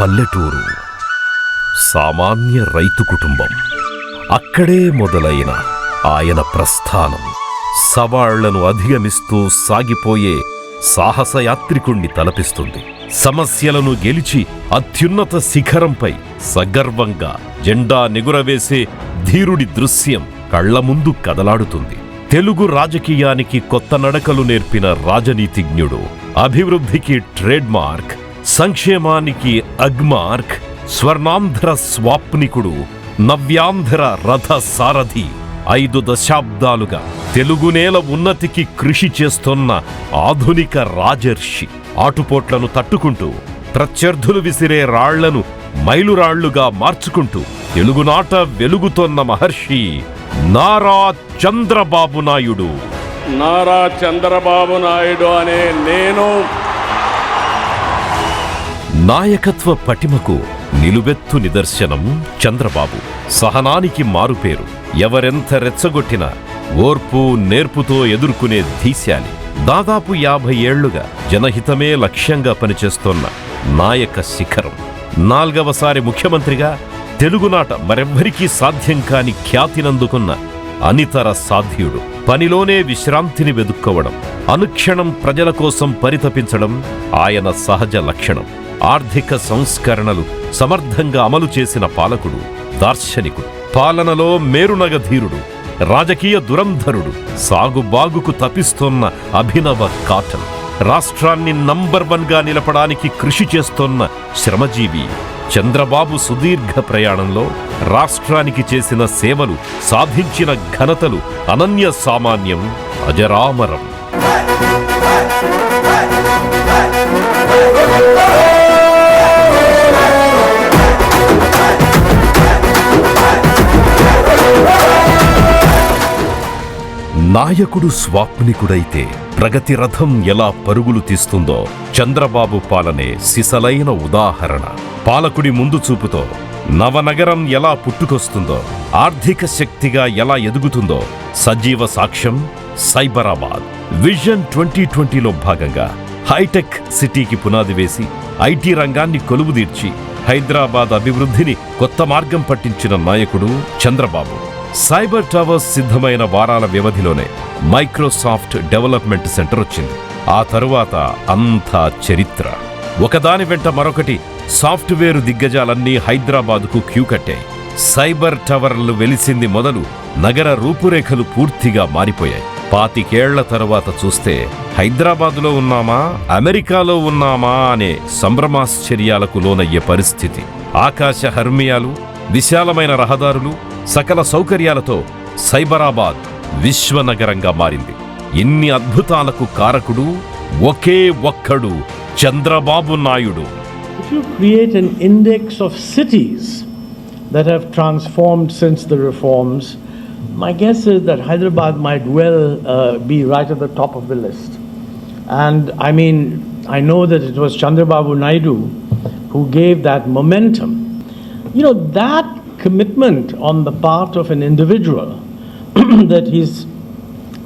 పల్లెటూరు. సామాన్య రైతు కుటుంబం. అక్కడే మొదలైన ఆయన ప్రస్థానం. సవాళ్ళను అధిగమిస్తూ సాగిపోయే సాహసయాత్రికుణ్ణి తలపిస్తుంది. సమస్యలను గెలిచి అత్యున్నత శిఖరంపై సగర్వంగా జెండా నిగురవేసే ధీరుడి దృశ్యం కళ్ళ ముందు కదలాడుతుంది. తెలుగు రాజకీయానికి కొత్త నడకలు నేర్పిన రాజనీతిజ్ఞుడు అభివృద్ధికి ట్రేడ్ మార్క్ సంక్షేమానికి అగ్మార్క్ స్వర్ణాంధ్ర స్వాప్నికుడు నవ్యాంధ్ర రథ సారథి ఐదు దశాబ్దాలుగా తెలుగునేల ఉన్నతికి కృషి చేస్తున్న ఆధునిక రాజర్షి ఆటుపోట్లను తట్టుకుంటూ ప్రత్యర్థులు విసిరే రాళ్ళను మైలురాళ్ళుగా మార్చుకుంటూ తెలుగునాట వెలుగుతోన్న మహర్షి నారా చంద్రబాబు నాయుడు. నారా చంద్రబాబు నాయుడు అనే నేను నాయకత్వ పటిమకు నిలువెత్తు నిదర్శనం చంద్రబాబు. సహనానికి మారుపేరు. ఎవరెంత రెచ్చగొట్టినా ఓర్పు నేర్పుతో ఎదుర్కొనే ధీశాలి. దాదాపు యాభై ఏళ్ళుగా జనహితమే లక్ష్యంగా పనిచేస్తోన్న నాయక శిఖరం. నాల్గవసారి ముఖ్యమంత్రిగా తెలుగునాట మరెవ్వరికీ సాధ్యం కాని ఖ్యాతినందుకున్న అనితర సాధ్యుడు. పనిలోనే విశ్రాంతిని వెదుక్కోవడం అనుక్షణం ప్రజల కోసం పరితపించడం ఆయన సహజ లక్షణం. ఆర్థిక సంస్కరణలు సమర్థంగా అమలు చేసిన పాలకుడు దార్శనికుడు. పాలనలో మేరునగధీరుడు రాజకీయ దురంధరుడు సాగుబాగుకు తపిస్తోన్న అభినవ కాటన్. రాష్ట్రాన్ని నంబర్ వన్గా నిలపడానికి కృషి చేస్తోన్న శ్రమజీవి. చంద్రబాబు సుదీర్ఘ ప్రయాణంలో రాష్ట్రానికి చేసిన సేవలు సాధించిన ఘనతలు అనన్య సామాన్యం అజరామరం. నాయకుడు స్వాప్నికుడైతే ప్రగతి రథం ఎలా పరుగులు తీస్తుందో చంద్రబాబు పాలనే సిసలైన ఉదాహరణ. పాలకుడి ముందు చూపుతో నవనగరం ఎలా పుట్టుకొస్తుందో ఆర్థిక శక్తిగా ఎలా ఎదుగుతుందో సజీవ సాక్ష్యం సైబరాబాద్. విజన్ ట్వంటీ ట్వంటీలో భాగంగా హైటెక్ సిటీకి పునాది వేసి ఐటీ రంగాన్ని కొలువుదీర్చి హైదరాబాద్ అభివృద్ధిని కొత్త మార్గం పట్టించిన నాయకుడు చంద్రబాబు. సైబర్ టవర్స్ సిద్ధమైన వారాల వ్యవధిలోనే మైక్రోసాఫ్ట్ డెవలప్మెంట్ సెంటర్ వచ్చింది. ఆ తరువాత అంతా చరిత్ర. ఒకదాని వెంట మరొకటి సాఫ్ట్వేర్ దిగ్గజాలన్నీ హైదరాబాదుకు క్యూ కట్టాయి సైబర్ టవర్లు వెలిసింది మొదలు నగర రూపురేఖలు పూర్తిగా మారిపోయాయి. పాతికేళ్ళ తరువాత చూస్తే హైదరాబాదులో ఉన్నామా అమెరికాలో ఉన్నామా అనే సంభ్రమాశ్చర్యాలకు లోనయ్యే పరిస్థితి. ఆకాశ హర్మియాలు విశాలమైన రహదారులు సకల సౌకర్యాలతో సైబరాబాద్ విశ్వనగరంగా మారింది ఇన్ని అద్భుతాలకు కారకుడు ఒకే ఒక్కడు Chandrababu Naidu If you create an index of cities that have transformed since the reforms, my guess is that Hyderabad might well uh, be right at the top of the list. And I mean, I know that it was Chandrababu Naidu who gave that momentum. You know, that commitment on the part of an individual that he's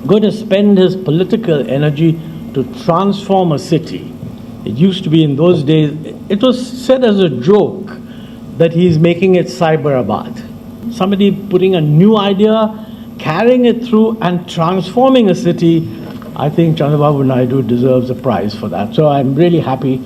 going to spend his political energy to transform a city. It used to be in those days, it was said as a joke that he's making it Cyberabad. Somebody putting a new idea, carrying it through, and transforming a city. I think Chandrababu Naidu deserves a prize for that. So I'm really happy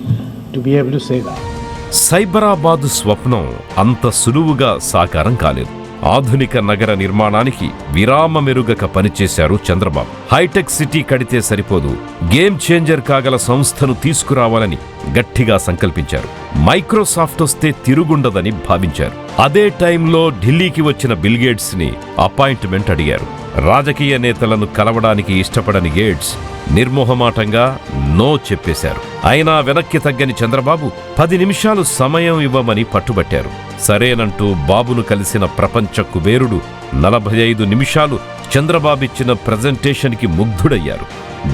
to be able to say that. Cyberabad స్వప్నం అంత సులువుగా సాకారం కాలేదు. ఆధునిక నగర నిర్మాణానికి విరామ మెరుగక పనిచేశారు చంద్రబాబు. హైటెక్ సిటీ కడితే సరిపోదు. గేమ్ చేంజర్ కాగల సంస్థను తీసుకురావాలని గట్టిగా సంకల్పించారు. మైక్రోసాఫ్ట్ వస్తే తిరుగుండదని భావించారు. అదే టైంలో ఢిల్లీకి వచ్చిన బిల్గేట్స్ని అపాయింట్మెంట్ అడిగారు. రాజకీయ నేతలను కలవడానికి ఇష్టపడని గేట్స్ నిర్మోహమాటంగా నో చెప్పేశారు. అయినా వెనక్కి తగ్గని చంద్రబాబు పది నిమిషాలు సమయం ఇవ్వమని పట్టుబట్టారు. సరేనంటూ బాబును కలిసిన ప్రపంచ కుబేరుడు నలభై ఐదు నిమిషాలు చంద్రబాబిచ్చిన ప్రజెంటేషన్కి ముగ్ధుడయ్యారు.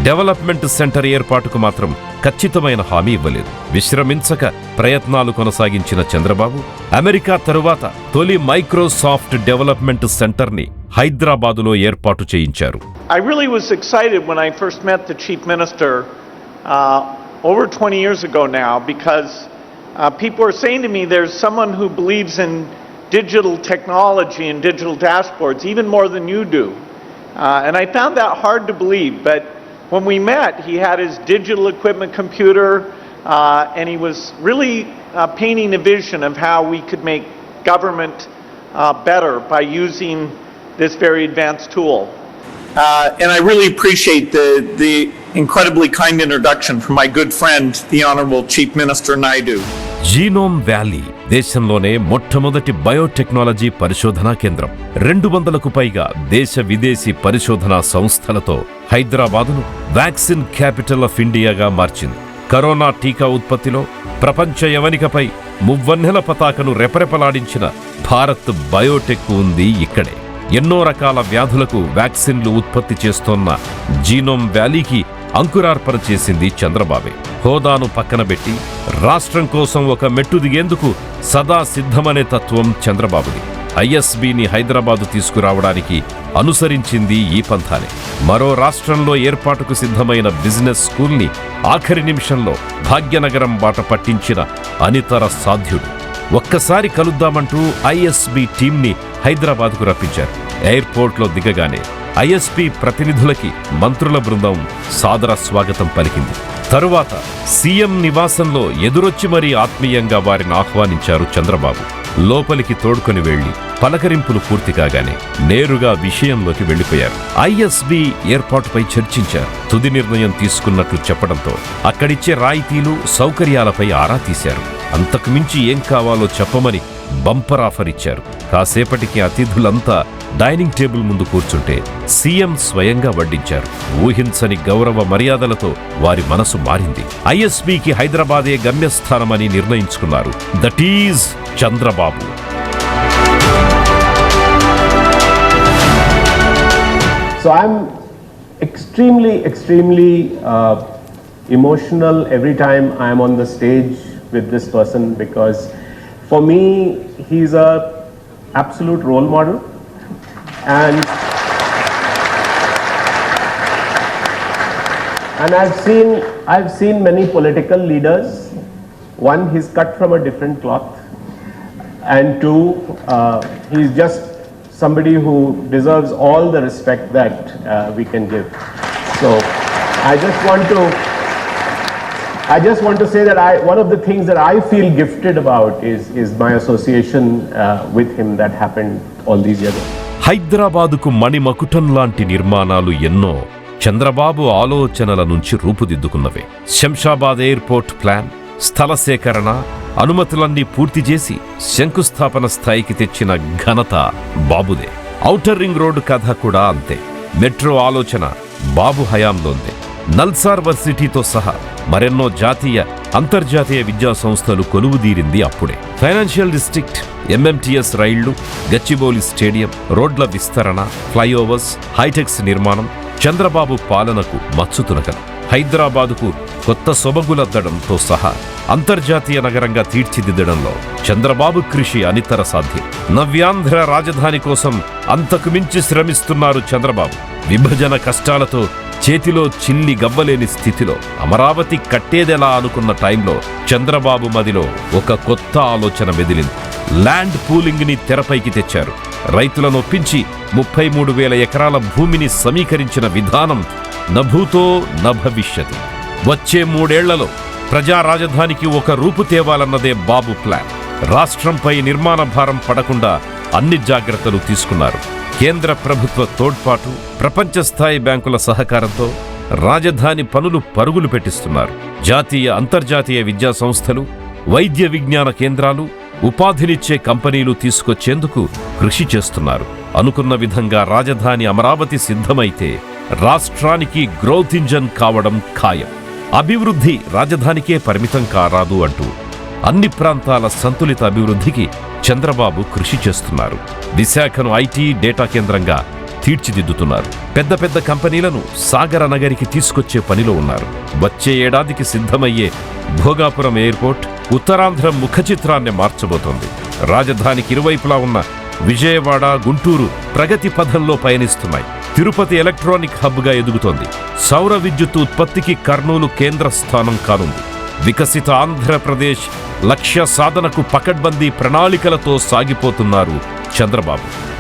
డెవలప్మెంట్ సెంటర్ ఏర్పాటుకు మాత్రం ఖచ్చితమైన హామీ ఇవ్వలేదు విశ్రమించక ప్రయత్నాలు కొనసాగించిన చంద్రబాబు అమెరికా తరువాత తొలి మైక్రోసాఫ్ట్ డెవలప్మెంట్ సెంటర్ని హైదరాబాదులో ఏర్పాటు చేయించారు I really was excited when I first met the Chief Minister uh, over 20 years ago now because uh, people are saying to me there's someone who believes in digital technology and digital dashboards even more than you do. Uh, and I found that hard to believe, but when we met, he had his digital equipment computer, uh, and he was really uh, painting a vision of how we could make government uh, better by using this very advanced tool. Uh, and I really appreciate the, the incredibly kind introduction from my good friend, the Honorable Chief Minister Naidu. Genome valley దేశంలోనే మొట్టమొదటి biotechnology పరిశోధనా కేంద్రం. రెండు వందలకు పైగా దేశ విదేశీ పరిశోధనా సంస్థలతో హైదరాబాదును వ్యాక్సిన్ క్యాపిటల్ ఆఫ్ ఇండియాగా మార్చింది. కరోనా టీకా ఉత్పత్తిలో ప్రపంచ యవనికపై మువ్వన్నెల పతాకను రెపరెపలాడించిన భారత్ బయోటెక్ ఉంది ఇక్కడే. ఎన్నో రకాల వ్యాధులకు వ్యాక్సిన్లు ఉత్పత్తి చేస్తోన్న జీనోమ్ వ్యాలీకి అంకురార్పణ చేసింది చంద్రబాబే. హోదాను పక్కనబెట్టి రాష్ట్రం కోసం ఒక మెట్టు దిగేందుకు సదా సిద్ధమనే తత్వం చంద్రబాబుది. ఐఎస్బిని హైదరాబాదు తీసుకురావడానికి అనుసరించింది ఈ పంథానే. మరో రాష్ట్రంలో ఏర్పాటుకు సిద్ధమైన బిజినెస్ స్కూల్ని ఆఖరి నిమిషంలో భాగ్యనగరం బాట పట్టించిన అనితర సాధ్యుడు. ఒక్కసారి కలుద్దామంటూ ఐఎస్బి టీంని హైదరాబాద్కు రప్పించారు. ఎయిర్పోర్ట్లో దిగగానే ఐఎస్పి ప్రతినిధులకి మంత్రుల బృందం సాదర స్వాగతం పలికింది. తరువాత సీఎం నివాసంలో ఎదురొచ్చి మరీ ఆత్మీయంగా వారిని ఆహ్వానించారు చంద్రబాబు. లోపలికి తోడుకొని వెళ్ళి పలకరింపులు పూర్తి కాగానే నేరుగా విషయంలోకి వెళ్ళిపోయారు ఐఎస్బి ఏర్పాటుపై చర్చించారు. తుది నిర్ణయం తీసుకున్నట్లు చెప్పడంతో అక్కడిచ్చే రాయితీలు సౌకర్యాలపై ఆరా తీశారు. అంతకుమించి ఏం కావాలో చెప్పమని బంపర్ ఆఫర్ ఇచ్చారు. కాసేపటికి అతిథులంతా డైనింగ్ టేబుల్ ముందు కూర్చుంటే సీఎం స్వయంగా వడ్డించారు. ఊహించని గౌరవ మర్యాదలతో వారి మనసు మారింది. ఐఎస్బికి హైదరాబాదే గమ్యస్థానమని నిర్ణయించుకున్నారు. That is Chandrababu. So I'm extremely, extremely uh, emotional every time I'm on the stage with this person because for me he's a absolute role model and and I've seen I've seen many political leaders. One, he's cut from a different cloth, and two, uh, he's just somebody who deserves all the respect that uh, we can give. So, I just want to. I just want to say that I, one of the things that I feel gifted about is, is my association uh, with him that happened all these years. ago. హైదరాబాదుకు మణిమకుటం లాంటి నిర్మాణాలు ఎన్నో చంద్రబాబు ఆలోచనల నుంచి రూపుదిద్దుకున్నవే. Shamshabad airport plan స్థల సేకరణ అనుమతులన్నీ పూర్తి చేసి శంకుస్థాపన స్థాయికి తెచ్చిన ఘనత బాబుదే. ఔటర్ రింగ్ రోడ్డు కథ కూడా అంతే. మెట్రో ఆలోచన బాబు హయాంలోందే. నల్సార్ వర్సిటీతో సహా మరెన్నో జాతీయ అంతర్జాతీయ విద్యా సంస్థలు కొలువుదీరింది అప్పుడే. ఫైనాన్షియల్ డిస్ట్రిక్ట్ ఎంఎంటీఎస్ రైళ్ళు గచ్చిబౌలి స్టేడియం రోడ్ల విస్తరణ ఫ్లైఓవర్స్ హైటెక్స్ నిర్మాణం చంద్రబాబు పాలనకు మచ్చుతునకలు హైదరాబాదుకు కొత్త సొబగులద్దడంతో సహా అంతర్జాతీయ నగరంగా తీర్చిదిద్దడంలో చంద్రబాబు కృషి అనితర సాధ్యం. నవ్యాంధ్ర రాజధాని కోసం అంతకు మించి శ్రమిస్తున్నారు చంద్రబాబు. విభజన కష్టాలతో చేతిలో చిల్లి గవ్వలేని స్థితిలో అమరావతి కట్టేదెలా అనుకున్న టైంలో చంద్రబాబు మదిలో ఒక కొత్త ఆలోచన మెదిలింది. ల్యాండ్ పూలింగ్ని తెరపైకి తెచ్చారు. రైతులను ఒప్పించి ముప్పై మూడు వేల ఎకరాల భూమిని సమీకరించిన విధానం నభూతో నభవిష్యతి. వచ్చే మూడేళ్ళలో ప్రజా రాజధానికి ఒక రూపు తేవాలన్నదే బాబు ప్లాన్. రాష్ట్రంపై నిర్మాణ భారం పడకుండా అన్ని జాగ్రత్తలు తీసుకున్నారు. కేంద్ర ప్రభుత్వ తోడ్పాటు ప్రపంచ స్థాయి బ్యాంకుల సహకారంతో రాజధాని పనులు పరుగులు పెట్టిస్తున్నారు. జాతీయ అంతర్జాతీయ విద్యా సంస్థలు వైద్య విజ్ఞాన కేంద్రాలు ఉపాధినిచ్చే కంపెనీలు తీసుకొచ్చేందుకు కృషి చేస్తున్నారు. అనుకున్న విధంగా రాజధాని అమరావతి సిద్ధమైతే రాష్ట్రానికి గ్రోత్ ఇంజన్ కావడం ఖాయం. అభివృద్ధి రాజధానికే పరిమితం కారాదు అంటూ అన్ని ప్రాంతాల సంతులిత అభివృద్ధికి చంద్రబాబు కృషి చేస్తున్నారు. విశాఖను ఐటీ డేటా కేంద్రంగా తీర్చిదిద్దుతున్నారు. పెద్ద పెద్ద కంపెనీలను సాగర నగరికి తీసుకొచ్చే పనిలో ఉన్నారు. వచ్చే ఏడాదికి సిద్ధమయ్యే భోగాపురం ఎయిర్పోర్ట్ ఉత్తరాంధ్ర ముఖ చిత్రాన్ని మార్చబోతోంది. రాజధానికి ఇరువైపులా ఉన్న విజయవాడ గుంటూరు ప్రగతి పథంలో పయనిస్తున్నాయి. తిరుపతి ఎలక్ట్రానిక్ హబ్గా ఎదుగుతోంది. సౌర విద్యుత్ ఉత్పత్తికి కర్నూలు కేంద్ర స్థానం కానుంది. వికసిత ఆంధ్రప్రదేశ్ లక్ష్య సాధనకు పకడ్బందీ ప్రణాళికలతో సాగిపోతున్నారు చంద్రబాబు.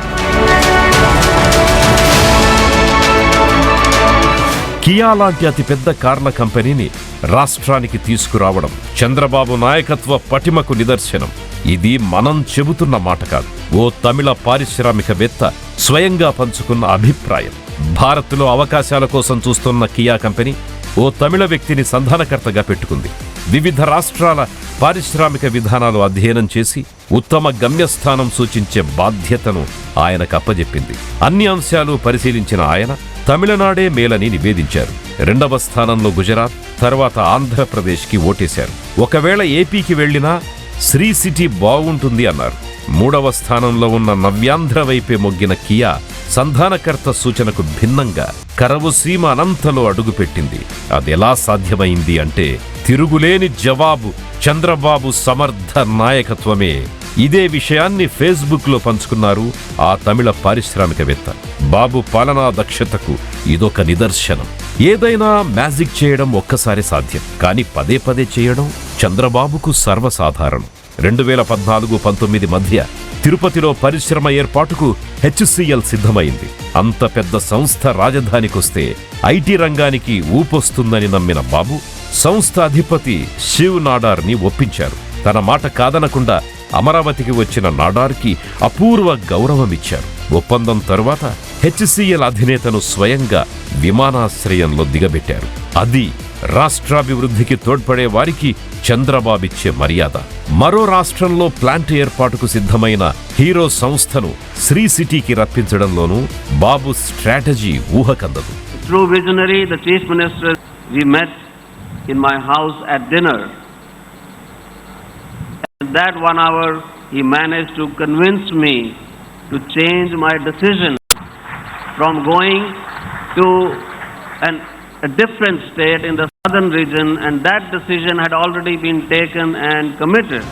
కియా లాంటి అతిపెద్ద కార్ల కంపెనీని రాష్ట్రానికి తీసుకురావడం చంద్రబాబు నాయకత్వ పటిమకు నిదర్శనం. ఇది మనం చెబుతున్న మాట కాదు. ఓ తమిళ పారిశ్రామికవేత్త స్వయంగా పంచుకున్న అభిప్రాయం. భారత్లో అవకాశాల కోసం చూస్తున్న కియా కంపెనీ ఓ తమిళ వ్యక్తిని సంధానకర్తగా పెట్టుకుంది. వివిధ రాష్ట్రాల పారిశ్రామిక విధానాలు అధ్యయనం చేసి ఉత్తమ గమ్యస్థానం సూచించే బాధ్యతను ఆయనకు అప్పజెప్పింది. అన్ని అంశాలు పరిశీలించిన ఆయన తమిళనాడే మేలని నివేదించారు. రెండవ స్థానంలో గుజరాత్ తర్వాత ఆంధ్రప్రదేశ్కి ఓటేశారు. ఒకవేళ ఏపీకి వెళ్ళినా శ్రీ సిటీ బాగుంటుంది అన్నారు. మూడవ స్థానంలో ఉన్న నవ్యాంధ్ర వైపే మొగ్గిన కియా సంధానకర్త సూచనకు భిన్నంగా కరవు సీమ అనంతలో అడుగుపెట్టింది. అదెలా సాధ్యమైంది అంటే తిరుగులేని జవాబు చంద్రబాబు సమర్థ నాయకత్వమే ఇదే విషయాన్ని ఫేస్బుక్లో పంచుకున్నారు ఆ తమిళ పారిశ్రామికవేత్త. బాబు పాలనా దక్షతకు ఇదొక నిదర్శనం. ఏదైనా మ్యాజిక్ చేయడం ఒక్కసారి సాధ్యం. కానీ పదే పదే చేయడం చంద్రబాబుకు సర్వసాధారణం. రెండు వేల పద్నాలుగు పంతొమ్మిది మధ్య తిరుపతిలో పరిశ్రమ ఏర్పాటుకు హెచ్సిఎల్ సిద్ధమైంది. అంత పెద్ద సంస్థ రాజధానికొస్తే ఐటీ రంగానికి ఊపొస్తుందని నమ్మిన బాబు సంస్థ అధిపతి శివ్ నాడార్ని ఒప్పించారు. తన మాట కాదనకుండా అమరావతికి వచ్చిన నాడార్కి అపూర్వ గౌరవమిచ్చారు. ఒప్పందం తరువాత హెచ్సిఎల్ అధినేతను స్వయంగా విమానాశ్రయంలో దిగబెట్టారు. అది రాష్ట్రాభివృద్ధికి తోడ్పడే వారికి చంద్రబాబిచ్చే మర్యాద. మరో రాష్ట్రంలో ప్లాంట్ ఏర్పాటుకు సిద్ధమైన హీరో సంస్థను శ్రీ సిటీకి రప్పించడంలోనూ బాబు స్ట్రాటజీ ఊహకందదు. True visionary, the Chief Minister, we met in my house at dinner. That one hour, he managed to convince me to change my decision from going to an, a different state in the southern region, and that decision had already been taken and committed.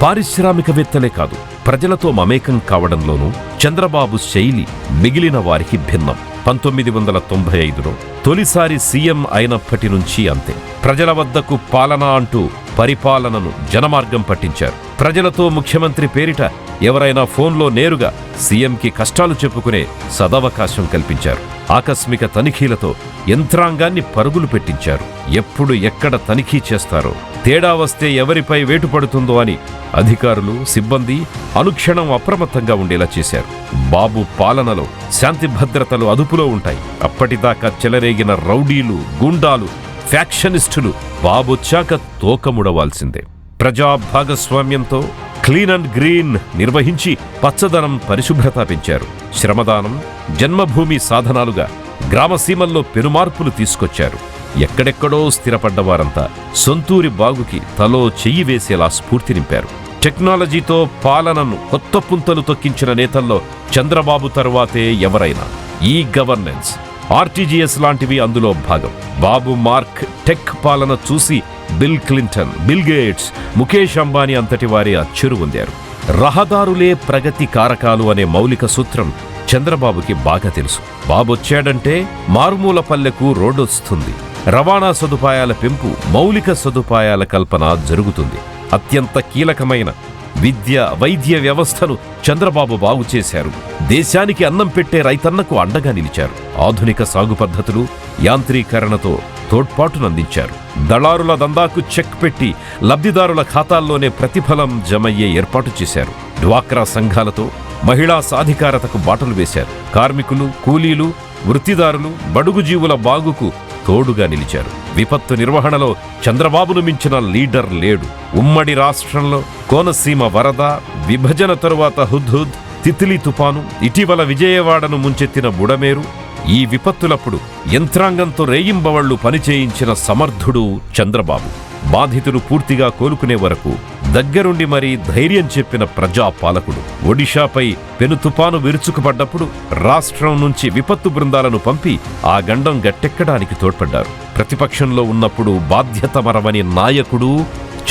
పారిశ్రామికవేత్తలే కాదు ప్రజలతో మమేకం కావడంలోనూ చంద్రబాబు శైలి మిగిలిన వారికి భిన్నం పంతొమ్మిది వందల తొంభై ఐదులో తొలిసారి సీఎం అయినప్పటి నుంచి అంతే. ప్రజల వద్దకు పాలన అంటూ పరిపాలనను జనమార్గం పట్టించారు. ప్రజలతో ముఖ్యమంత్రి పేరిట ఎవరైనా ఫోన్లో నేరుగా సీఎంకి కష్టాలు చెప్పుకునే సదవకాశం కల్పించారు. ఆకస్మిక తనిఖీలతో యంత్రాంగాన్ని పరుగులు పెట్టించారు. ఎప్పుడు ఎక్కడ తనిఖీ చేస్తారో తేడా వస్తే ఎవరిపై వేటు పడుతుందో అని అధికారులు సిబ్బంది అనుక్షణం అప్రమత్తంగా ఉండేలా చేశారు. బాబు పాలనలో శాంతి భద్రతలు అదుపులో ఉంటాయి. అప్పటిదాకా చెలరేగిన రౌడీలు గూండాలు ఫ్యాక్షనిస్టులు బాబొచ్చాక తోకముడవాల్సిందే. ప్రజా భాగస్వామ్యంతో క్లీన్ అండ్ గ్రీన్ నిర్వహించి పచ్చదనం పరిశుభ్రత పెంచారు. శ్రమదానం జన్మభూమి సాధనాలుగా గ్రామసీమల్లో పెనుమార్పులు తీసుకొచ్చారు. ఎక్కడెక్కడో స్థిరపడ్డవారంతా సొంతూరి బాగుకి తలో చెయ్యి వేసేలా స్ఫూర్తి నింపారు. టెక్నాలజీతో పాలనను కొత్త పుంతలు తొక్కించిన నేతల్లో చంద్రబాబు తరువాతే ఎవరైనా? ఈ గవర్నెన్స్ ఆర్టీజీఎస్ లాంటివి అందులో భాగం. బాబు మార్క్ టెక్ పాలన చూసి Bill Clinton Bill Gates Mukesh Ambani అంతటి వారి అచ్చురు పొందారు రహదారులే ప్రగతి కారకాలు అనే మౌలిక సూత్రం చంద్రబాబుకి బాగా తెలుసు. బాబొచ్చాడంటే మారుమూల పల్లెకు రోడ్డొస్తుంది రవాణా సదుపాయాల పెంపు మౌలిక సదుపాయాల కల్పన జరుగుతుంది. అత్యంత కీలకమైన విద్య వైద్య వ్యవస్థను చంద్రబాబు బాగు చేశారు. దేశానికి అన్నం పెట్టే రైతన్నకు అండగా నిలిచారు. ఆధునిక సాగు పద్ధతులు యాంత్రీకరణతో తోడ్పాటునందించారు. దళారుల దందాకు చెక్ పెట్టి లబ్ధిదారుల ఖాతాల్లోనే ప్రతిఫలం జమయ్యే ఏర్పాటు చేశారు. డ్వాక్రా సంఘాలతో మహిళా సాధికారతకు బాటలు వేశారు. కార్మికులు కూలీలు వృత్తిదారులు బడుగు జీవుల బాగుకు తోడుగా నిలిచారు. విపత్తు నిర్వహణలో చంద్రబాబును మించిన లీడర్ లేడు. ఉమ్మడి రాష్ట్రంలో కోనసీమ వరద విభజన తరువాత హుద్హుద్ తిత్లీ తుపాను ఇటీవల విజయవాడను ముంచెత్తిన బుడమేరు ఈ విపత్తులప్పుడు యంత్రాంగంతో రేయింబవళ్ళు పనిచేయించిన సమర్థుడు చంద్రబాబు. బాధితులు పూర్తిగా కోలుకునే వరకు దగ్గరుండి మరీ ధైర్యం చెప్పిన ప్రజాపాలకుడు. ఒడిషాపై పెను తుపాను విరుచుకుపడ్డప్పుడు రాష్ట్రం నుంచి విపత్తు బృందాలను పంపి ఆ గండం గట్టెక్కడానికి తోడ్పడ్డారు. ప్రతిపక్షంలో ఉన్నప్పుడు బాధ్యత మరవని నాయకుడు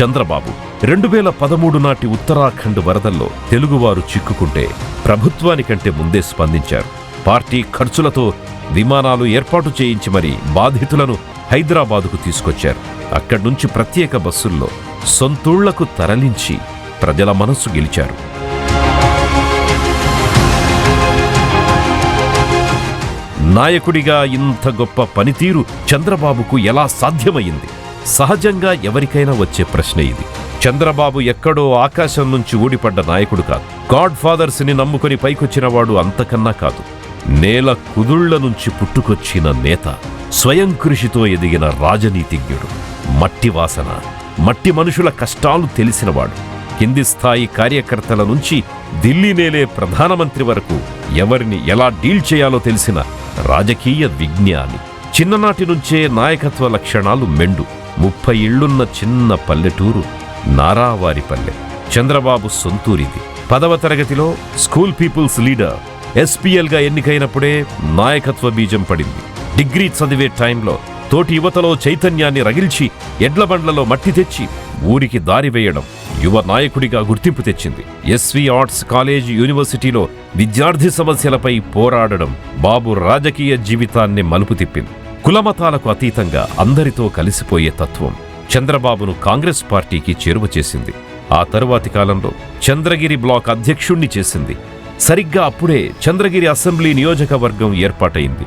చంద్రబాబు. రెండు వేల పదమూడు నాటి ఉత్తరాఖండ్ వరదల్లో తెలుగువారు చిక్కుకుంటే ప్రభుత్వానికంటే ముందే స్పందించారు. పార్టీ ఖర్చులతో విమానాలు ఏర్పాటు చేయించి మరి బాధితులను హైదరాబాదుకు తీసుకొచ్చారు. అక్కడి నుంచి ప్రత్యేక బస్సుల్లో సొంతూళ్ళకు తరలించి ప్రజల మనస్సు గెలిచారు. నాయకుడిగా ఇంత గొప్ప పనితీరు చంద్రబాబుకు ఎలా సాధ్యమయ్యింది సహజంగా ఎవరికైనా వచ్చే ప్రశ్న ఇది. చంద్రబాబు ఎక్కడో ఆకాశం నుంచి ఊడిపడ్డ నాయకుడు కాదు. గాడ్ ఫాదర్స్ని నమ్ముకుని పైకొచ్చినవాడు అంతకన్నా కాదు. నేల కుదుళ్ళ నుంచి పుట్టుకొచ్చిన నేత స్వయం కృషితో ఎదిగిన రాజనీతిజ్ఞుడు మట్టి వాసన మట్టి మనుషుల కష్టాలు తెలిసినవాడు. కింది స్థాయి కార్యకర్తల నుంచి ఢిల్లీ నేలే ప్రధానమంత్రి వరకు ఎవరిని ఎలా డీల్ చేయాలో తెలిసిన రాజకీయ విజ్ఞాని. చిన్ననాటి నుంచే నాయకత్వ లక్షణాలు మెండు. ముప్పై ఇళ్ళున్న చిన్న పల్లెటూరు నారావారిపల్లె. చంద్రబాబు సొంతూరిది. పదవ తరగతిలో స్కూల్ పీపుల్స్ లీడర్ ఎస్పీఎల్గా ఎన్నికైనప్పుడే నాయకత్వ బీజం పడింది. డిగ్రీ చదివే టైంలో తోటి యువతలో చైతన్యాన్ని రగిల్చి ఎడ్లబండ్లలో మట్టి తెచ్చి ఊరికి దారి వేయడం యువ నాయకుడిగా గుర్తింపు తెచ్చింది. ఎస్వి ఆర్ట్స్ కాలేజ్ యూనివర్సిటీలో విద్యార్థి సమస్యలపై పోరాడడం బాబు రాజకీయ జీవితాన్ని మలుపు తిప్పింది. కులమతాలకు అతీతంగా అందరితో కలిసిపోయే తత్వం చంద్రబాబును కాంగ్రెస్ పార్టీకి చేరువ చేసింది. ఆ తరువాతి కాలంలో చంద్రగిరి బ్లాక్ అధ్యక్షుణ్ణి చేసింది. సరిగ్గా అప్పుడే చంద్రగిరి అసెంబ్లీ నియోజకవర్గం ఏర్పాటైంది.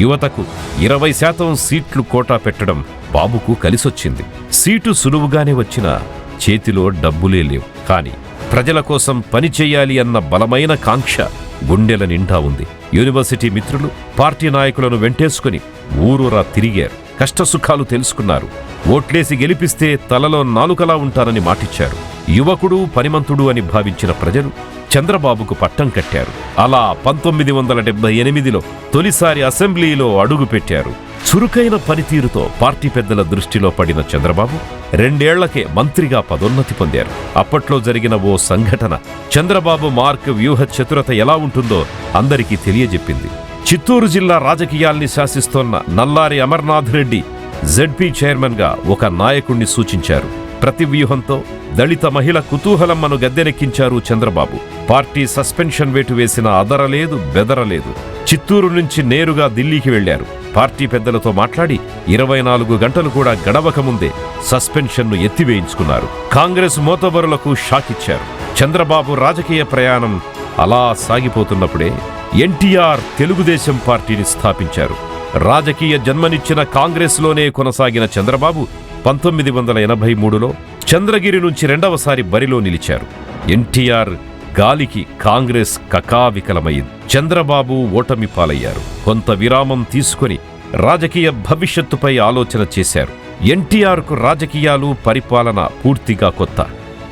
యువతకు ఇరవై శాతం సీట్లు కోటా పెట్టడం బాబుకు కలిసొచ్చింది. సీటు సులువుగానే వచ్చినా చేతిలో డబ్బులే లేవు. కాని ప్రజల కోసం పనిచేయాలి అన్న బలమైన కాంక్ష గుండెల నిండా ఉంది. యూనివర్సిటీ మిత్రులు పార్టీ నాయకులను వెంటేసుకుని ఊరూరా తిరిగారు. కష్టసుఖాలు తెలుసుకున్నారు. ఓట్లేసి గెలిపిస్తే తలలో నాలుకలా ఉంటారని మాటిచ్చారు. యువకుడు పనిమంతుడు అని భావించిన ప్రజలు చంద్రబాబుకు పట్టం కట్టారు. అలా పంతొమ్మిది వందల డెబ్బై ఎనిమిదిలో తొలిసారి అసెంబ్లీలో అడుగుపెట్టారు చురుకైన పనితీరుతో పార్టీ పెద్దల దృష్టిలో పడిన చంద్రబాబు రెండేళ్ళకే మంత్రిగా పదోన్నతి పొందారు. అప్పట్లో జరిగిన ఓ సంఘటన చంద్రబాబు మార్క్ వ్యూహ చతురత ఎలా ఉంటుందో అందరికీ తెలియజెప్పింది. చిత్తూరు జిల్లా రాజకీయాల్ని శాసిస్తోన్న నల్లారి అమర్నాథ్ రెడ్డి జెడ్పీ చైర్మన్గా ఒక నాయకుణ్ణి సూచించారు. ప్రతి వ్యూహంతో దళిత మహిళ కుతూహలమ్మను గద్దెనెక్కించారు చంద్రబాబు. పార్టీ సస్పెన్షన్ వేటు వేసిన అదరలేదు బెదరలేదు. చిత్తూరు నుంచి నేరుగా ఢిల్లీకి వెళ్ళారు పార్టీ పెద్దలతో మాట్లాడి ఇరవై నాలుగు గంటలు కూడా గడవక ముందే సస్పెన్షన్ను ఎత్తివేయించుకున్నారు. కాంగ్రెస్ మోతబరులకు షాకిచ్చారు చంద్రబాబు రాజకీయ ప్రయాణం అలా సాగిపోతున్నప్పుడే ఎన్టీఆర్ తెలుగుదేశం పార్టీని స్థాపించారు. రాజకీయ జన్మనిచ్చిన కాంగ్రెస్లోనే కొనసాగిన చంద్రబాబు పంతొమ్మిది వందల ఎనభై మూడులో చంద్రగిరి నుంచి రెండవసారి బరిలో నిలిచారు. ఎన్టీఆర్ గాలికి కాంగ్రెస్ కకావికలమైంది. చంద్రబాబు ఓటమి పాలయ్యారు. కొంత విరామం తీసుకొని రాజకీయ భవిష్యత్తుపై ఆలోచన చేశారు. ఎన్టీఆర్కు రాజకీయాలు పరిపాలన పూర్తిగా కొత్త.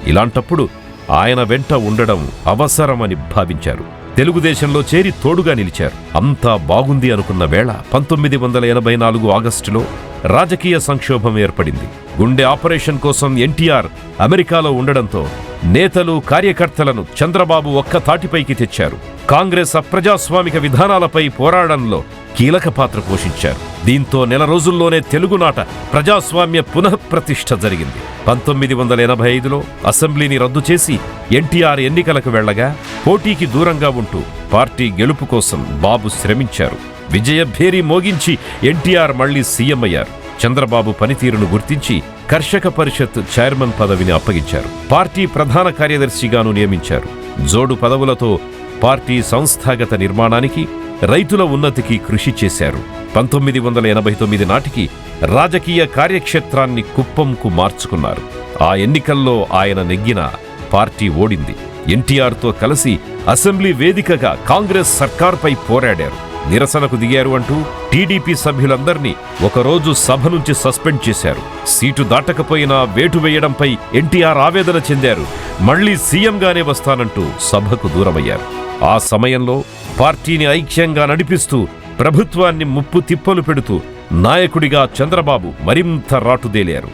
ఇలాంటప్పుడు ఆయన వెంట ఉండడం అవసరమని భావించారు. తెలుగుదేశంలో చేరి తోడుగా నిలిచారు. అంతా బాగుంది అనుకున్న వేళ పంతొమ్మిది వందల ఎనభై నాలుగు ఆగస్టులో రాజకీయ సంక్షోభం ఏర్పడింది. గుండె ఆపరేషన్ కోసం ఎన్టీఆర్ అమెరికాలో ఉండడంతో నేతలు కార్యకర్తలను చంద్రబాబు ఒక్క తాటిపైకి తెచ్చారు. కాంగ్రెస్ అప్రజాస్వామిక విధానాలపై పోరాడంలో కీలక పాత్ర పోషించారు. దీంతో నెల రోజుల్లోనే తెలుగునాట ప్రజాస్వామ్య పునఃప్రతిష్ఠ జరిగింది. పంతొమ్మిది వందల ఎనభై ఐదులో అసెంబ్లీని రద్దు చేసి ఎన్టీఆర్ ఎన్నికలకు వెళ్ళగా పోటీకి దూరంగా ఉంటూ పార్టీ గెలుపు కోసం బాబు శ్రమించారు. విజయభేరి మోగించి ఎన్టీఆర్ మళ్ళీ సీఎం అయ్యారు. చంద్రబాబు పనితీరును గుర్తించి కర్షక పరిషత్ చైర్మన్ పదవిని అప్పగించారు. పార్టీ ప్రధాన కార్యదర్శిగాను నియమించారు. జోడు పదవులతో పార్టీ సంస్థాగత నిర్మాణానికి రైతుల ఉన్నతికి కృషి చేశారు. పంతొమ్మిది వందల ఎనభై తొమ్మిది నాటికి రాజకీయ కార్యక్షేత్రాన్ని కుప్పంకు మార్చుకున్నారు. ఆ ఎన్నికల్లో ఆయన నెగ్గిన పార్టీ ఓడింది. ఎన్టీఆర్తో కలిసి అసెంబ్లీ వేదికగా కాంగ్రెస్ సర్కార్పై పోరాడారు. నిరసనకు దిగారు అంటూ టీడీపీ సభ్యులందర్నీ ఒకరోజు సభ నుంచి సస్పెండ్ చేశారు. సీటు దాటకపోయినా వేటు వేయడంపై ఎన్టీఆర్ ఆవేదన చెందారు. మళ్ళీ సీఎంగానే వస్తానంటూ సభకు దూరమయ్యారు. ఆ సమయంలో పార్టీని ఐక్యంగా నడిపిస్తూ ప్రభుత్వాన్ని ముప్పు తిప్పలు పెడుతూ నాయకుడిగా చంద్రబాబు మరింత రాటుదేలారు.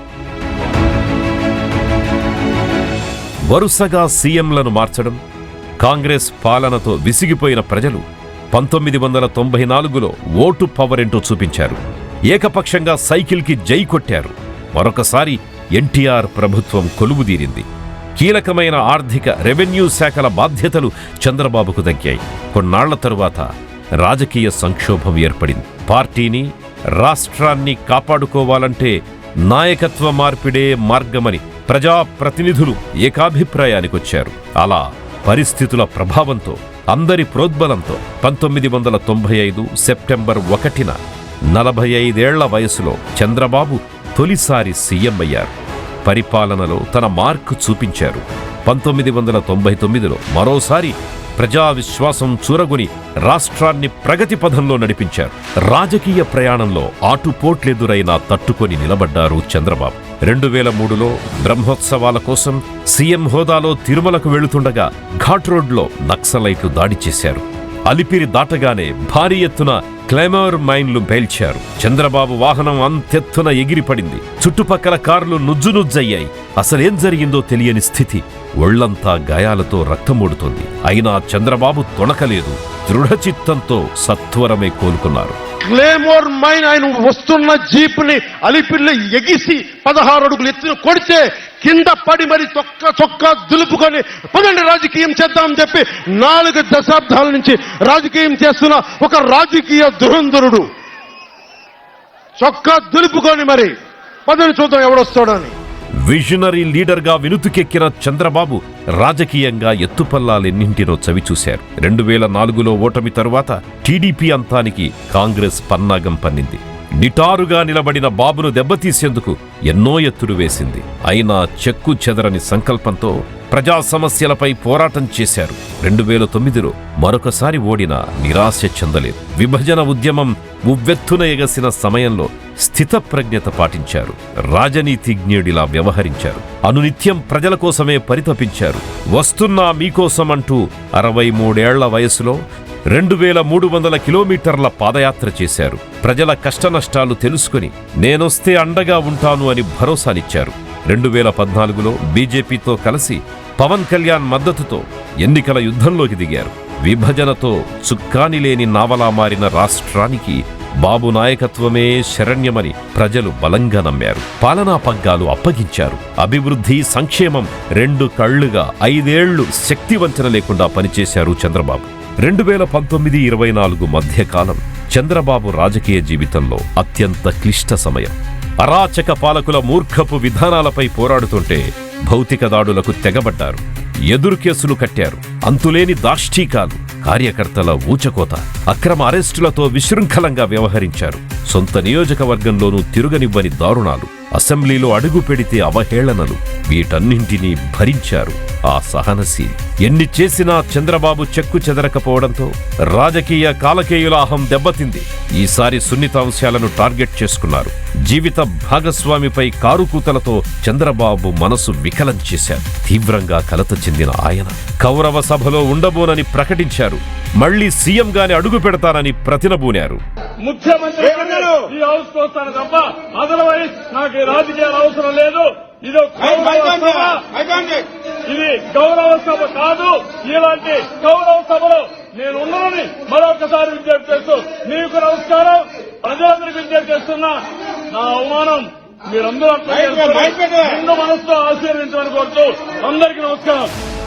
వరుసగా సీఎంలను మార్చడం కాంగ్రెస్ పాలనతో విసిగిపోయిన ప్రజలు పంతొమ్మిది వందల తొంభై నాలుగులో ఓటు పవర్ చూపించారు. ఏకపక్షంగా సైకిల్కి జై కొట్టారు. మరొకసారి ఎన్టీఆర్ ప్రభుత్వం కొలువుదీరింది. కీలకమైన ఆర్థిక రెవెన్యూ శాఖల బాధ్యతలు చంద్రబాబుకు దక్కాయి కొన్నాళ్ళ తరువాత రాజకీయ సంక్షోభం ఏర్పడింది. పార్టీని రాష్ట్రాన్ని కాపాడుకోవాలంటే నాయకత్వ మార్పిడే మార్గమని ప్రజాప్రతినిధులు ఏకాభిప్రాయానికొచ్చారు. అలా పరిస్థితుల ప్రభావంతో అందరి ప్రోద్బలంతో పంతొమ్మిది వందల తొంభై ఐదు సెప్టెంబర్ ఒకటిన నలభై ఐదేళ్ళ వయసులో చంద్రబాబు తొలిసారి సీఎం అయ్యారు. పరిపాలనలో తన మార్కు చూపించారు. పంతొమ్మిది వందల తొంభై తొమ్మిదిలో మరోసారి ప్రజా విశ్వాసం చూరగొని రాష్ట్రాన్ని ప్రగతి పథంలో నడిపించారు. రాజకీయ ప్రయాణంలో ఆటుపోట్లెదురైనా తట్టుకొని నిలబడ్డారు చంద్రబాబు. రెండు వేల మూడులో బ్రహ్మోత్సవాల కోసం సీఎం హోదాలో తిరుమలకు వెళుతుండగా ఘాట్ రోడ్లో నక్సలైట్లు దాడి చేశారు. అలిపిరి దాటగానే భారీ ఎత్తున క్లైమర్ మైన్లు పేల్చారు. చంద్రబాబు వాహనం అంతెత్తున ఎగిరిపడింది. చుట్టుపక్కల కార్లు నుజ్జునుజ్జయ్యాయి. అసలేం జరిగిందో తెలియని స్థితి. ఒళ్ళంతా గాయాలతో రక్తమూడుతోంది. అయినా చంద్రబాబు తొణకలేదు. దృఢచిత్తంతో సత్వరమే కోలుకున్నారు. క్లేమోర్ మైన్ ఆయన వస్తున్న జీప్ని అలిపిల్లి ఎగిసి పదహారు అడుగులు ఎత్తున కొడితే కింద పడి మరి చొక్క చొక్కా దులుపుకొని పదండి రాజకీయం చేద్దామని చెప్పి నాలుగు దశాబ్దాల నుంచి రాజకీయం చేస్తున్న ఒక రాజకీయ దురంధరుడు. చొక్కా దులుపుకొని మరి పదని చూద్దాం ఎవడొస్తాడని. విజనరీ లీడర్గా వినుతుకెక్కిన చంద్రబాబు రాజకీయంగా ఎత్తుపల్లాలెన్నింటినో చవిచూశారు రెండు వేల నాలుగులో ఓటమి తరువాత టీడీపీ అంతానికి కాంగ్రెస్ పన్నాగం పన్నింది. నిటారుగా నిలబడిన బాబును దెబ్బతీసేందుకు ఎన్నో ఎత్తులు వేసింది. అయినా చెక్కు చెదరని సంకల్పంతో ప్రజా సమస్యలపై పోరాటం చేశారు. రెండు వేల తొమ్మిదిలో మరొకసారి ఓడిన నిరాశ చెందలేదు. విభజన ఉద్యమం ఉవ్వెత్తున ఎగసిన సమయంలో స్థితప్రజ్ఞత పాటించారు. రాజనీతిజ్ఞుడిలా వ్యవహరించారు. అనునిత్యం ప్రజల కోసమే పరితపించారు. వస్తున్నా మీకోసమంటూ అరవై మూడేళ్ళ వయసులో రెండు వేల మూడు వందల కిలోమీటర్ల పాదయాత్ర చేశారు. ప్రజల కష్టనష్టాలు తెలుసుకుని నేనొస్తే అండగా ఉంటాను అని భరోసానిచ్చారు. రెండు వేల పద్నాలుగులో బీజేపీతో కలిసి పవన్ కళ్యాణ్ మద్దతుతో ఎన్నికల యుద్ధంలోకి దిగారు. విభజనతో చుక్కాని లేని నావలా మారిన రాష్ట్రానికి బాబు నాయకత్వమే శరణ్యమని ప్రజలు బలంగా నమ్మారు. పాలనా పగ్గాలు అప్పగించారు. అభివృద్ధి సంక్షేమం రెండు కళ్ళుగా ఐదేళ్ళు శక్తివంచన లేకుండా పనిచేశారు చంద్రబాబు. రెండు వేల పంతొమ్మిది ఇరవై నాలుగు మధ్యకాలం చంద్రబాబు రాజకీయ జీవితంలో అత్యంత క్లిష్ట సమయం. అరాచక పాలకుల మూర్ఖపు విధానాలపై పోరాడుతుంటే భౌతిక దాడులకు తెగబడ్డారు. ఎదురు కేసులు కట్టారు. అంతులేని దాష్టీకాలు కార్యకర్తల ఊచకోత అక్రమ అరెస్టులతో విశృంఖలంగా వ్యవహరించారు. సొంత నియోజకవర్గంలోనూ తిరుగనివ్వని దారుణాలు. అసెంబ్లీలో అడుగు పెడితే అవహేళనలు. వీటన్నింటినీ భరించారు ఆ సహనశీలి. ఎన్ని చేసినా చంద్రబాబు చెక్కు చెదరకపోవడంతో రాజకీయ కాలకేయులాహం దెబ్బతింది. ఈసారి సున్నితాంశాలను టార్గెట్ చేసుకున్నారు. జీవిత భాగస్వామిపై కారుకూతలతో చంద్రబాబు మనసు వికలం చేశారు. తీవ్రంగా కలత చెందిన ఆయన. కౌరవ సభలో ఉండబోనని ప్రకటించారు. మళ్ళీ సీఎంగానే అడుగు పెడతానని ప్రతినబూనారు ముఖ్యమంత్రి ఈ హౌస్కు వస్తాను తప్ప అదర్వైజ్ నాకు ఈ రాజకీయాలు అవసరం లేదు. ఇది ఒక గౌరవ సభ. ఇది గౌరవ సభ కాదు ఇలాంటి గౌరవ సభలో నేను ఉన్నానని మరొకసారి విజ్ఞప్తి చేస్తూ మీకు నమస్కారం ప్రజలందరికీ విజ్ఞప్తి చేస్తున్నా. నా అవమానం మీరందరూ అర్థం చేసుకొని నిండు మనసుతో ఆశీర్వించమని కోరుతూ అందరికీ నమస్కారం.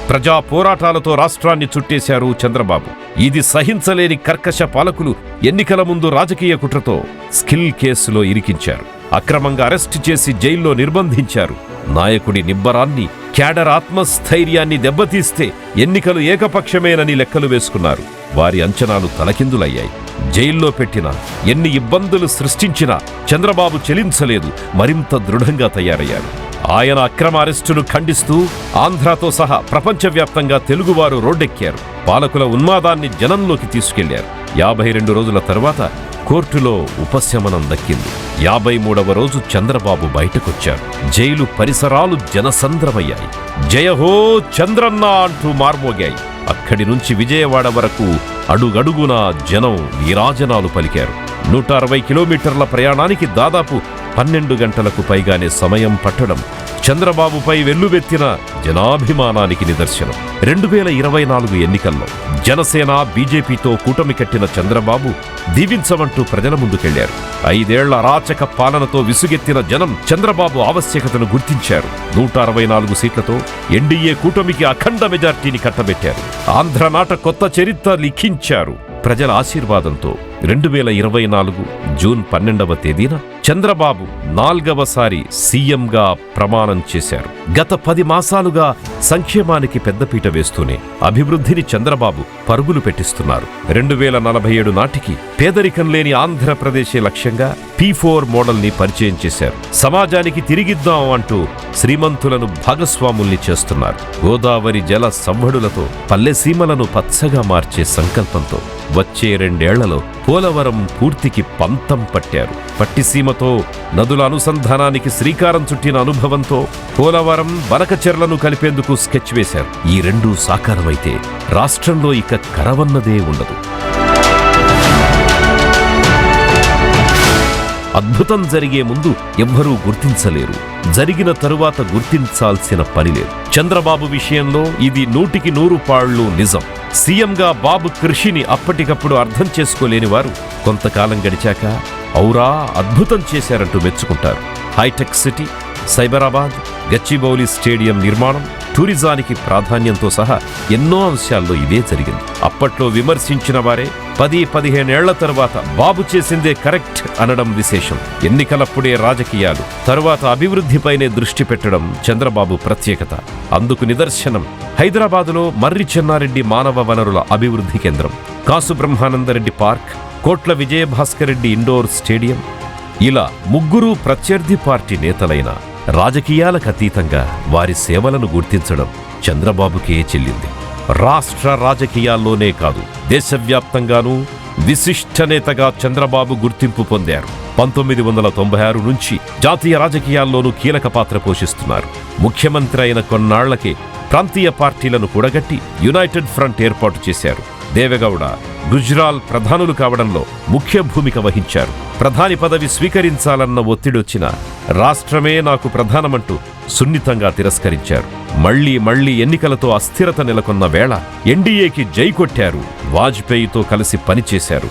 ప్రజా పోరాటాలతో రాష్ట్రాన్ని చుట్టేశారు చంద్రబాబు. ఇది సహించలేని కర్కశ పాలకులు ఎన్నికల ముందు రాజకీయ కుట్రతో స్కిల్ కేసులో ఇరికించారు. అక్రమంగా అరెస్టు చేసి జైల్లో నిర్బంధించారు. నాయకుడి నిబ్బరాన్ని క్యాడర్ ఆత్మస్థైర్యాన్ని దెబ్బతీస్తే ఎన్నికలు ఏకపక్షమేనని లెక్కలు వేసుకున్నారు. వారి అంచనాలు తలకిందులయ్యాయి. జైల్లో పెట్టిన ఎన్ని ఇబ్బందులు సృష్టించినా చంద్రబాబు చెలించలేదు. మరింత దృఢంగా తయారయ్యారు ఆయన అక్రమ అరెస్టును ఖండిస్తూ ఆంధ్రాతో సహా ప్రపంచవ్యాప్తంగా తెలుగువారు రోడ్డెక్కారు. పాలకుల ఉన్మాదాన్ని జనంలోకి తీసుకెళ్ళారు. యాభై రెండు రోజుల తర్వాత కోర్టులో ఉపశమనం దక్కింది. యాభై మూడవ రోజు చంద్రబాబు బయటకొచ్చారు. జైలు పరిసరాలు జనసంద్రమయ్యాయి. జయహో చంద్రన్న అంటూ మార్మోగాయి. అక్కడి నుంచి విజయవాడ వరకు అడుగడుగునా జనం నీరాజనాలు పలికారు. నూట అరవై కిలోమీటర్ల ప్రయాణానికి దాదాపు పన్నెండు గంటలకు పైగానే సమయం పట్టడం చంద్రబాబుపై వెల్లువెత్తిన జనాభిమానానికి నిదర్శనం. రెండు వేల ఇరవై నాలుగు ఎన్నికల్లో జనసేన బీజేపీతో కూటమి కట్టిన చంద్రబాబు దీవించమంటూ ప్రజల ముందుకెళ్ళారు. ఐదేళ్ళ అరాచక పాలనతో విసుగెత్తిన జనం చంద్రబాబు ఆవశ్యకతను గుర్తించారు. నూట అరవై నాలుగు సీట్లతో ఎన్డీఏ కూటమికి అఖండ మెజార్టీని కట్టబెట్టారు. ఆంధ్రనాట కొత్త చరిత్ర లిఖించారు. ప్రజల ఆశీర్వాదంతో రెండు వేల ఇరవై నాలుగు జూన్ పన్నెండవ తేదీన చంద్రబాబు నాల్గవసారి సీఎంగా ప్రమాణం చేశారు. గత పది మాసాలుగా సంక్షేమానికి పెద్దపీట వేస్తూనే అభివృద్ధిని చంద్రబాబు పరుగులు పెట్టిస్తున్నారు. రెండు వేల నలభై ఏడు నాటికి పేదరికం లేని ఆంధ్రప్రదేశే లక్ష్యంగా పీ ఫోర్ మోడల్ని పరిచయం చేశారు. సమాజానికి తిరిగిద్దాం అంటూ శ్రీమంతులను భాగస్వాముల్ని చేస్తున్నారు. గోదావరి జల సంవడులతో పల్లెసీమలను పచ్చగా మార్చే సంకల్పంతో వచ్చే రెండేళ్ళలో పోలవరం పూర్తికి పంతం పట్టారు. పట్టిసీమతో నదుల అనుసంధానానికి శ్రీకారం చుట్టిన అనుభవంతో పోలవరం బనకచెర్లను కలిపేందుకు స్కెచ్ వేశారు. ఈ రెండూ సాకారమైతే రాష్ట్రంలో ఇక కరవన్నదే ఉండదు. అద్భుతం జరిగే ముందు ఎవ్వరూ గుర్తించలేరు. జరిగిన తరువాత గుర్తించాల్సిన పని లేదు. చంద్రబాబు విషయంలో ఇది నూటికి నూరు పాళ్ళు నిజం. సీఎంగా బాబు కృషిని అప్పటికప్పుడు అర్థం చేసుకోలేని వారు కొంతకాలం గడిచాక ఔరా అద్భుతం చేశారంటూ మెచ్చుకుంటారు. Hitech city Cyberabad Gachibowli stadium నిర్మాణం టూరిజానికి ప్రాధాన్యంతో సహా ఎన్నో అంశాల్లో ఇదే జరిగింది. అప్పట్లో విమర్శించిన వారే పది పదిహేనేళ్ళ తరువాత బాబు చేసిందే కరెక్ట్ అనడం విశేషం. ఎన్నికలప్పుడే రాజకీయాలు తరువాత అభివృద్ధిపైనే దృష్టి పెట్టడం చంద్రబాబు ప్రత్యేకత. అందుకు నిదర్శనం హైదరాబాదులో మర్రి చెన్నారెడ్డి మానవ వనరుల అభివృద్ధి కేంద్రం కాసు బ్రహ్మానందరెడ్డి పార్క్ కోట్ల విజయభాస్కర్ రెడ్డి ఇండోర్ స్టేడియం. ఇలా ముగ్గురు ప్రత్యర్థి పార్టీ నేతలైన రాజకీయాలకు అతీతంగా వారి సేవలను గుర్తించడం చంద్రబాబుకే చెల్లింది. రాష్ట్ర రాజకీయాల్లోనే కాదు దేశవ్యాప్తంగానూ విశిష్ట నేతగా చంద్రబాబు గుర్తింపు పొందారు. పంతొమ్మిది వందల తొంభై ఆరు నుంచి జాతీయ రాజకీయాల్లోనూ కీలక పాత్ర పోషిస్తున్నారు. ముఖ్యమంత్రి అయిన కొన్నాళ్ళకే ప్రాంతీయ పార్టీలను కూడగట్టి యునైటెడ్ ఫ్రంట్ ఏర్పాటు చేశారు. దేవెగౌడ గుజ్రాల్ ప్రధానులు కావడంలో ముఖ్య భూమిక వహించారు. ప్రధాని పదవి స్వీకరించాలన్న ఒత్తిడొచ్చిన రాష్ట్రమే నాకు ప్రధానమంటూ సున్నితంగా తిరస్కరించారు. మళ్ళీ మళ్ళీ ఎన్నికలతో అస్థిరత నెలకొన్న వేళ ఎన్డీఏకి జై కొట్టారు. వాజ్పేయితో కలిసి పనిచేశారు.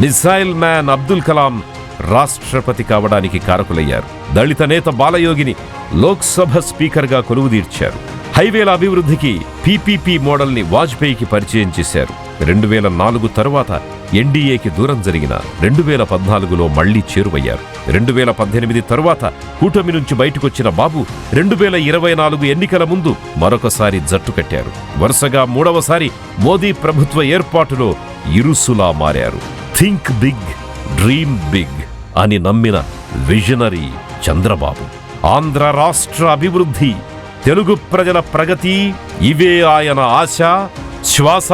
మిసైల్ మ్యాన్ అబ్దుల్ కలాం రాష్ట్రపతి కావడానికి కారకులయ్యారు. దళిత నేత బాలయోగిని లోక్సభ స్పీకర్గా కొలువుదీర్చారు. హైవేల అభివృద్ధికి పీపీపీ మోడల్ని వాజ్పేయికి పరిచయం చేశారు. రెండు వేల నాలుగు తరువాత ఎన్డీఏకి దూరం జరిగిన రెండు వేల పద్నాలుగులో మళ్ళీ చేరువయ్యారు. రెండు వేల పద్దెనిమిది తరువాత కూటమి నుంచి బయటకొచ్చిన బాబు రెండు వేల ఇరవై నాలుగు ఎన్నికల ముందు మరొకసారి జట్టు కట్టారు. వరుసగా మూడవసారి మోదీ ప్రభుత్వ ఏర్పాటులో ఇరుసులా మారారు. థింక్ బిగ్ డ్రీమ్ బిగ్ అని నమ్మిన విజనరీ చంద్రబాబు. ఆంధ్ర రాష్ట్ర అభివృద్ధి తెలుగు ప్రజల ప్రగతి ఇవే ఆయన ఆశ శ్వాస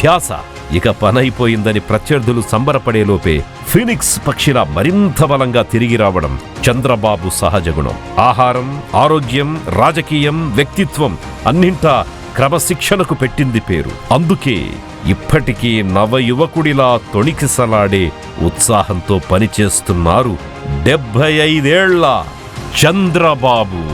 ధ్యాస. ఇక పనైపోయిందని ప్రత్యర్థులు సంబరపడేలోపే ఫినిక్స్ పక్షిలా మరింత బలంగా తిరిగి రావడం చంద్రబాబు సహజగుణం ఆహారం ఆరోగ్యం రాజకీయం వ్యక్తిత్వం అన్నింటా క్రమశిక్షణకు పెట్టింది పేరు. అందుకే ఇప్పటికీ నవ యువకుడిలా తొణికిసలాడే ఉత్సాహంతో పనిచేస్తున్నారు డెబ్బై ఐదేళ్ళ చంద్రబాబు.